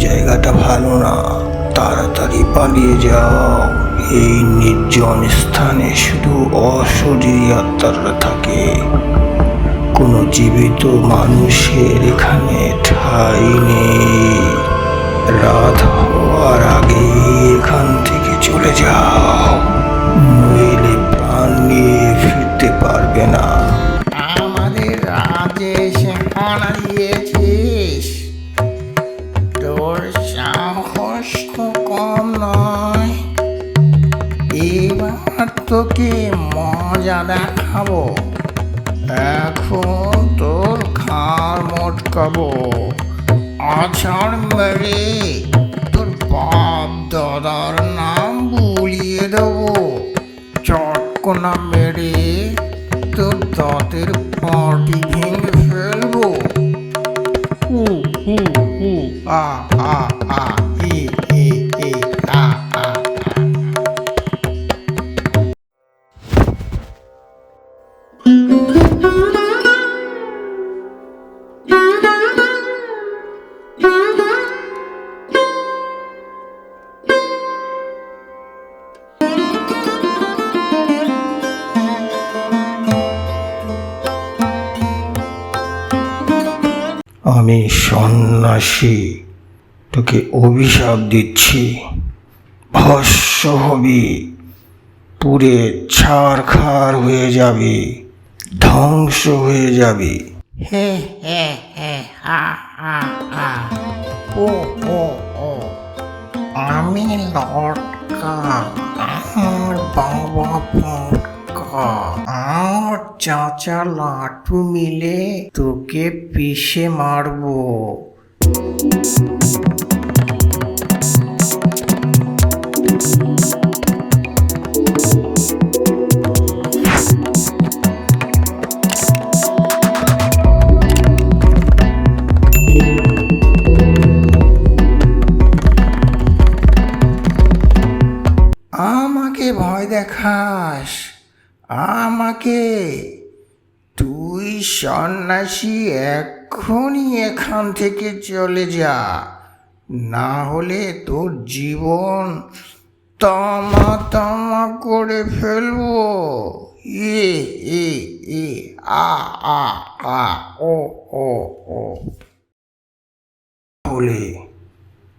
জায়গাটা ভালো না, তাড়াতাড়ি পালিয়ে যাও। এই নির্জন স্থানে শুধু অশরীরী আত্মারা থাকে। কোনো জীবিত মানুষের এখানে ঠাই নেই। রাত হওয়ার আগে এখান থেকে চলে যাও। নইলে প্রাণ নিয়ে সাহস কম নয়। এবার তোকে মজা দেখাবো। এখন তোর খাড় মটকাবো। আছাড় মেরে তোর বাপ দাদার নাম ভুলিয়ে দেবো। চটকনা মেরে তোর দাঁতের পাটি ভেঙে হু হু আ আ আমি সন্ন্যাসী, তোকে অভিশাপ দিচ্ছি। ভস্য হবি, পুরে ছাড়খাড় হয়ে যাবি, ধ্বংস হয়ে যাবি। হে ও ও ও আমি লটকা আমার বাবা আর চাচা লাটু মিলে তোকে পিষে মারবো। আমাকে ভয় দেখাস। আমাকে তুই সন্ন্যাসী এক্ষুনি এখান থেকে চলে যা। না হলে তোর জীবন তামা তামা করে ফেলব। এ এ এ, আ আ আ, ও ও ও। বলে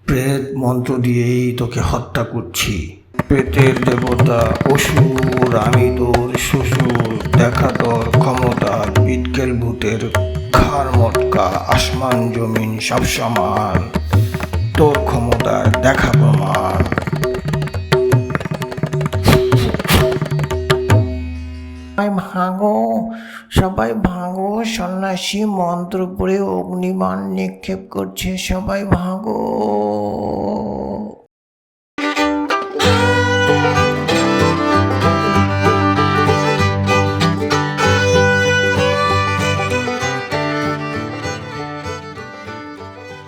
প্রেত মন্ত্র দিয়েই তোকে হত্যা করছি। প্রেতের দেবতা, অসুর আমি তোর শ্বশুর দেখা তোর ক্ষমতা বিটকেল ভূতের খার মটকা, আসমান জমিন সব সমান। তোর ক্ষমতার দেখা প্রমাণ। ভাগো সবাই ভাগো সন্ন্যাসী মন্ত্র পড়ে অগ্নিবাণ নিক্ষেপ করছে, সবাই ভাগো